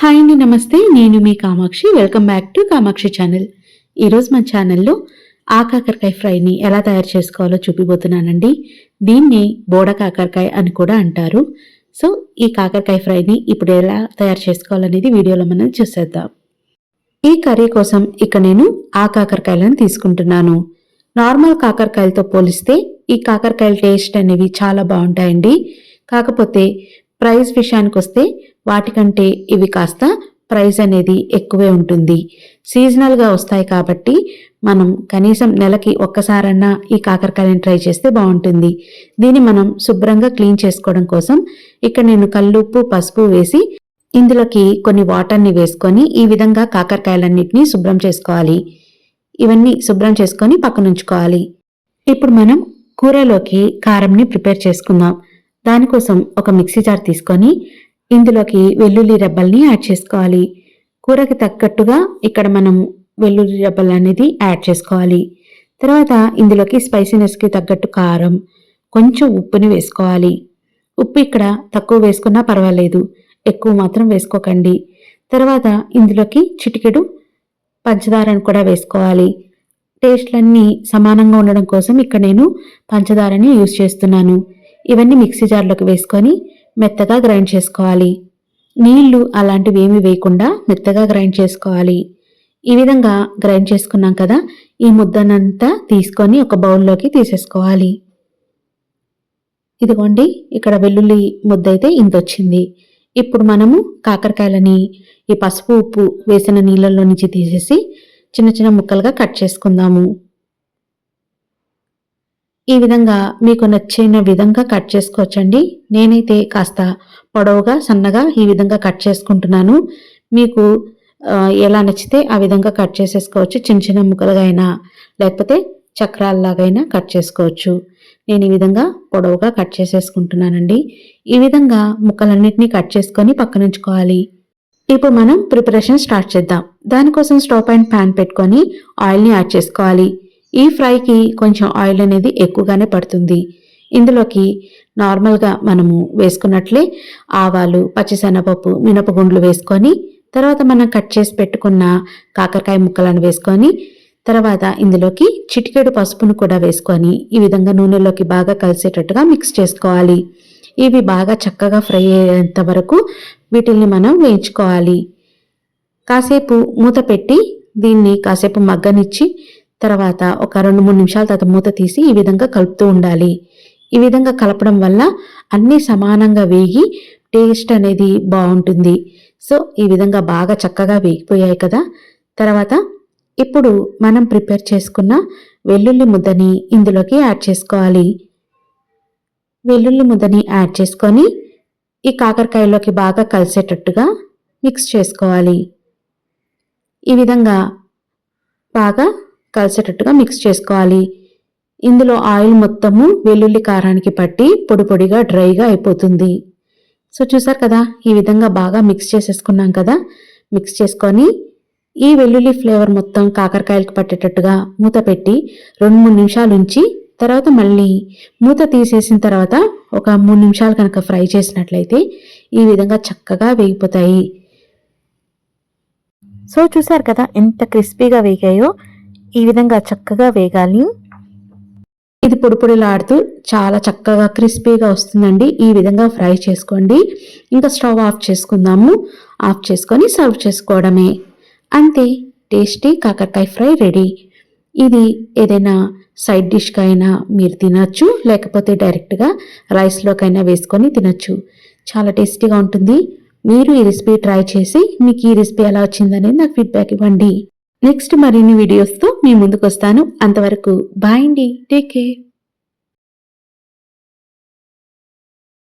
Hi అండి నమస్తే. నేను మీ Kamakshi. Welcome back to Kamakshi channel ఈరోజు మా ఛానల్లో ఆ కాకరకాయ ఫ్రైని ఎలా తయారు చేసుకోవాలో చూపిపోతున్నానండి దీన్ని బోడ కాకరకాయ అని కూడా అంటారు. సో ఈ కాకరకాయ ఫ్రైని ఇప్పుడు ఎలా తయారు చేసుకోవాలనేది వీడియోలో మనం చూసేద్దాం. ఈ కర్రీ కోసం ఇక్కడ నేను ఆ కాకరకాయలను తీసుకుంటున్నాను. నార్మల్ కాకరకాయలతో పోలిస్తే ఈ కాకరకాయల టేస్ట్ అనేవి చాలా బాగుంటాయండి. కాకపోతే ప్రైస్ విషయానికి వస్తే వాటికంటే ఇవి కాస్త ప్రైస్ అనేది ఎక్కువే ఉంటుంది. సీజనల్గా వస్తాయి కాబట్టి మనం కనీసం నెలకి ఒక్కసారన్నా ఈ కాకరకాయని ట్రై చేస్తే బాగుంటుంది. దీన్ని మనం శుభ్రంగా క్లీన్ చేసుకోవడం కోసం ఇక్కడ నేను కల్లుప్పు పసుపు వేసి ఇందులోకి కొన్ని వాటర్ని వేసుకొని ఈ విధంగా కాకరకాయలన్నింటినీ శుభ్రం చేసుకోవాలి. ఇవన్నీ శుభ్రం చేసుకొని పక్కన ఉంచుకోవాలి. ఇప్పుడు మనం కూరలోకి కారంని ప్రిపేర్ చేసుకుందాం. దానికోసం ఒక మిక్సీ జార్ తీసుకొని ఇందులోకి వెల్లుల్లి రెబ్బల్ని యాడ్ చేసుకోవాలి. కూరకి తగ్గట్టుగా ఇక్కడ మనం వెల్లుల్లి రెబ్బలు అనేది యాడ్ చేసుకోవాలి. తర్వాత ఇందులోకి స్పైసీనెస్కి తగ్గట్టు కారం కొంచెం ఉప్పుని వేసుకోవాలి. ఉప్పు ఇక్కడ తక్కువ వేసుకున్నా పర్వాలేదు ఎక్కువ మాత్రం వేసుకోకండి. తర్వాత ఇందులోకి చిటికెడు పంచదారను కూడా వేసుకోవాలి. టేస్ట్లన్నీ సమానంగా ఉండడం కోసం ఇక్కడ నేను పంచదారని యూజ్ చేస్తున్నాను. ఇవన్నీ మిక్సీ జార్లోకి వేసుకొని మెత్తగా గ్రైండ్ చేసుకోవాలి. నీళ్ళు అలాంటివి ఏమి వేయకుండా మెత్తగా గ్రైండ్ చేసుకోవాలి. ఈ విధంగా గ్రైండ్ చేసుకున్నాం కదా ఈ ముద్దనంతా తీసుకొని ఒక బౌల్లోకి తీసేసుకోవాలి. ఇదిగోండి ఇక్కడ వెల్లుల్లి ముద్ద అయితే ఇంత వచ్చింది ఇప్పుడు మనము కాకరకాయలని ఈ పసుపు ఉప్పు వేసిన నీళ్ళల్లో నుంచి తీసేసి చిన్న చిన్న ముక్కలుగా కట్ చేసుకుందాము. ఈ విధంగా మీకు నచ్చిన విధంగా కట్ చేసుకోవచ్చండి. నేనైతే కాస్త పొడవుగా సన్నగా ఈ విధంగా కట్ చేసుకుంటున్నాను. మీకు ఎలా నచ్చితే ఆ విధంగా కట్ చేసేసుకోవచ్చు. చిన్న చిన్న ముక్కలుగా అయినా లేకపోతే చక్రాల్లాగైనా కట్ చేసుకోవచ్చు. నేను ఈ విధంగా పొడవుగా కట్ చేసేసుకుంటున్నానండి. ఈ విధంగా ముక్కలన్నింటినీ కట్ చేసుకొని పక్కనుంచుకోవాలి. ఇప్పుడు మనం ప్రిపరేషన్ స్టార్ట్ చేద్దాం. దానికోసం స్టవ్ అండ్ ప్యాన్ పెట్టుకొని ఆయిల్ని యాడ్ చేసుకోవాలి. ఈ ఫ్రైకి కొంచెం ఆయిల్ అనేది ఎక్కువగానే పడుతుంది. ఇందులోకి నార్మల్గా మనము వేసుకున్నట్లే ఆవాలు పచ్చిశనగపప్పు మినపగుండ్లు వేసుకొని తర్వాత మనం కట్ చేసి పెట్టుకున్న కాకరకాయ ముక్కలను వేసుకొని తర్వాత ఇందులోకి చిటికెడు పసుపును కూడా వేసుకొని ఈ విధంగా నూనెలోకి బాగా కలిసేటట్టుగా మిక్స్ చేసుకోవాలి. ఇవి బాగా చక్కగా ఫ్రై అయ్యేంత వరకు వీటిల్ని మనం వేయించుకోవాలి. కాసేపు మూత పెట్టి దీన్ని కాసేపు మగ్గనిచ్చి తర్వాత ఒక రెండు మూడు నిమిషాల తర్వాత మూత తీసి ఈ విధంగా కలుపుతూ ఉండాలి. ఈ విధంగా కలపడం వల్ల అన్నీ సమానంగా వేగి టేస్ట్ అనేది బాగుంటుంది. సో ఈ విధంగా బాగా చక్కగా వేగిపోయాయి కదా. తర్వాత ఇప్పుడు మనం ప్రిపేర్ చేసుకున్న వెల్లుల్లి ముద్దని ఇందులోకి యాడ్ చేసుకోవాలి. వెల్లుల్లి ముద్దని యాడ్ చేసుకొని ఈ కాకరకాయలోకి బాగా కలిసేటట్టుగా మిక్స్ చేసుకోవాలి. ఈ విధంగా బాగా కలిసేటట్టుగా మిక్స్ చేసుకోవాలి. ఇందులో ఆయిల్ మొత్తము వెల్లుల్లి కారానికి పట్టి పొడి పొడిగా డ్రైగా అయిపోతుంది. సో చూసారు కదా ఈ విధంగా బాగా మిక్స్ చేసేసుకున్నాం కదా. మిక్స్ చేసుకొని ఈ వెల్లుల్లి ఫ్లేవర్ మొత్తం కాకరకాయలకు పట్టేటట్టుగా మూత పెట్టి రెండు మూడు నిమిషాలు ఉంచి తర్వాత మళ్ళీ మూత తీసేసిన తర్వాత ఒక మూడు నిమిషాలు కనుక ఫ్రై చేసినట్లయితే ఈ విధంగా చక్కగా వేగిపోతాయి. సో చూసారు కదా ఎంత క్రిస్పీగా వేగాయో. ఈ విధంగా చక్కగా వేగాలి. ఇది పొడిపొడిలాడుతూ చాలా చక్కగా క్రిస్పీగా వస్తుందండి. ఈ విధంగా ఫ్రై చేసుకోండి. ఇంకా స్టవ్ ఆఫ్ చేసుకుందాము. ఆఫ్ చేసుకొని సర్వ్ చేసుకోవడమే. అంతే టేస్టీ కాకరకాయ ఫ్రై రెడీ. ఇది ఏదైనా సైడ్ డిష్కైనా మీరు తినచ్చు లేకపోతే డైరెక్ట్గా రైస్లోకైనా వేసుకొని తినచ్చు. చాలా టేస్టీగా ఉంటుంది. మీరు ఈ రెసిపీ ట్రై చేసి మీకు ఈ రెసిపీ ఎలా వచ్చిందనేది నాకు ఫీడ్బ్యాక్ ఇవ్వండి. నెక్స్ట్ మరిన్ని వీడియోస్తో మీ ముందుకు వస్తాను అంతవరకు బాయ్ అండి. Take care